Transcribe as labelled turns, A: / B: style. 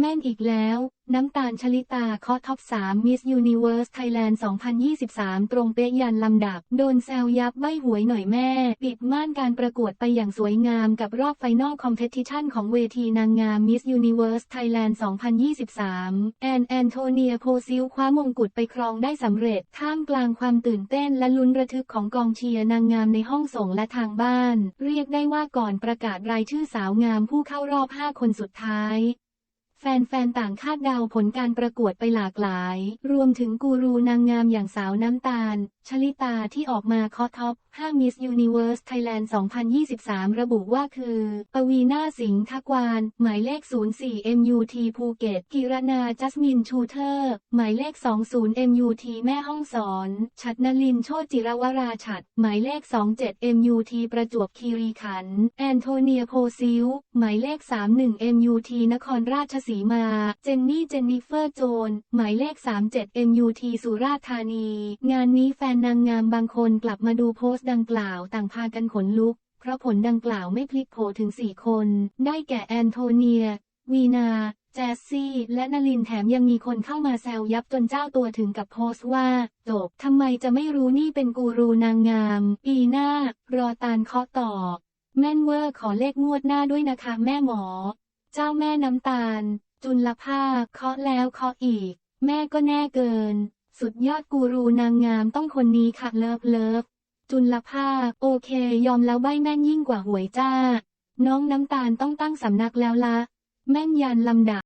A: แม่นอีกแล้ว น้ำตาลชลิตาเคาะท็อป 3 Miss Universe Thailand 2023 ตรงเป๊ะยันลำดับ โดนแซวยับใบหวยหน่อยแม่ ปิดม่านการประกวดไปอย่างสวยงามกับรอบไฟนอลคอมเพติชันของเวทีนางงาม Miss Universe Thailand 2023 แอนแอนโทเนียโพซิลคว้ามงกุฎไปครองได้สำเร็จ ท่ามกลางความตื่นเต้นและลุ้นระทึกของกองเชียร์นางงามในห้องส่งและทางบ้าน เรียกได้ว่าก่อนประกาศรายชื่อสาวงามผู้เข้ารอบ 5 คนสุดท้าย แฟนๆ ต่างคาดเดาผลการประกวดไปหลากหลาย รวมถึงกูรูนางงามอย่างสาวน้ำตาล ชลิตาที่ออกมาคาะท็อป 5 Miss Universe Thailand 2023 ระบุว่าคือ ปวีนาสิงห์ทักวาน หมายเลข 04 MUT ภูเก็ต กิรนาจัสมินชูเทอร์ หมายเลข 20 MUT แม่ห้องสอน ชัดนลินโชติจิรวราชัด หมายเลข 27 MUT ประจวบคีรีขันธ์ แอนโทเนียโพซิล หมายเลข 31 MUT นครราชสีสีมา เจนนี่ เจนนิเฟอร์โจน หมายเลข 37 MUT สุราษฎร์ธานี งานนี้แฟนนางงามบางคนกลับมาดูโพสต์ดังกล่าวต่างพากันขนลุก เพราะผลดังกล่าวไม่พลิกโผถึง 4 คน ได้แก่แอนโทเนีย วีนาแจสซี่และนลินแถมยังมีคนเข้ามาแซวยับจนเจ้าตัวถึงกับโพสต์ว่า จบทำไมจะไม่รู้นี่เป็นกูรูนางงาม ปีหน้า รอตาลเคาะต่อ แม่นเวอร์ขอเลขงวดหน้าด้วยนะคะแม่หมอ เจ้าแม่น้ำตาล จุลภาคเคาะแล้วเคาะอีก แม่ก็แน่เกิน สุดยอดกูรูนางงามต้องคนนี้ค่ะเลิฟเลิฟจุลภาคโอเค ยอมแล้วใบแม่นยิ่งกว่าหวยจ้า น้องน้ำตาลต้องตั้งสำนักแล้วละ แม่นยันลำดับ